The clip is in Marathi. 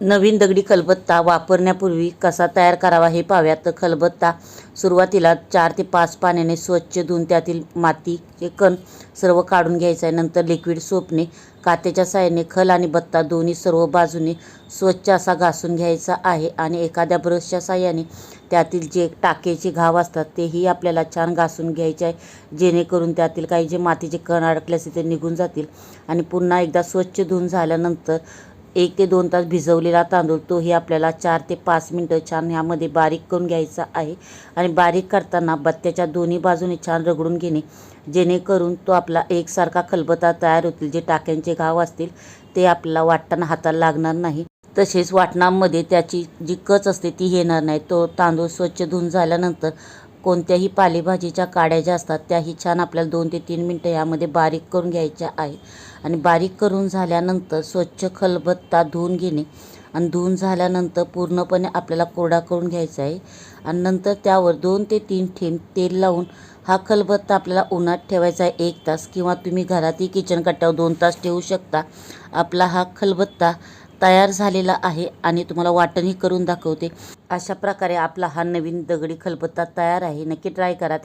नवीन दगडी खलबत्ता वापरण्यापूर्वी कसा तयार करावा हे पाहूयात तर खलबत्ता सुरुवातीला चार ते पाच पाण्याने स्वच्छ धुवून त्यातील मातीचे कण सर्व काढून घ्यायचं आहे नंतर लिक्विड सोपने कात्याच्या साहाय्याने खल आणि बत्ता दोन्ही सर्व बाजूने स्वच्छ असा घासून घ्यायचा आहे आणि एखाद्या ब्रशच्या साह्याने त्यातील जे टाकेचे घाव असतात तेही आपल्याला छान घासून घ्यायचे आहे. जेणेकरून त्यातील काही जे मातीचे कण अडकले असतील ते निघून जातील आणि पुन्हा एकदा स्वच्छ धुवून झाल्यानंतर एक ते दोन तास भिजवलेला तांदूळ तोही आपल्याला चार ते पाच मिनटं छान ह्यामध्ये बारीक करून घ्यायचा आहे. आणि बारीक करताना बत्त्याच्या दोन्ही बाजूने छान रगडून घेणे जेणेकरून तो आपला एकसारखा खलबता तयार होतील. जे टाक्यांचे घाव असतील ते आपल्याला वाटताना हाताला लागणार नाही. तसेच वाटणामध्ये त्याची जी कच असते ती येणार नाही. तो तांदूळ स्वच्छ धुवून झाल्यानंतर कोणत्याही पालेभाजीच्या काड्या ज्या असतात त्याही छान आपल्याला दोन ते तीन मिनटं यामध्ये बारीक करून घ्यायच्या आहे. आणि बारीक करून झाल्यानंतर स्वच्छ खलबत्ता धुवून घेणे आणि धुवून झाल्यानंतर पूर्णपणे आपल्याला कोरडा करून घ्यायचा आहे. आणि नंतर त्यावर दोन ते तीन थेंब तेल लावून हा खलबत्ता आपल्याला उन्हात ठेवायचा आहे एक तास किंवा तुम्ही घरातही किचन कट्ट्यावर दोन तास ठेवू शकता. आपला हा खलबत्ता तयार झालेला आहे आणि तुम्हाला वाटणही करून दाखवते. अशा प्रकारे आपला हा नवीन दगडी खलबत्ता तयार आहे. नक्की ट्राय करा.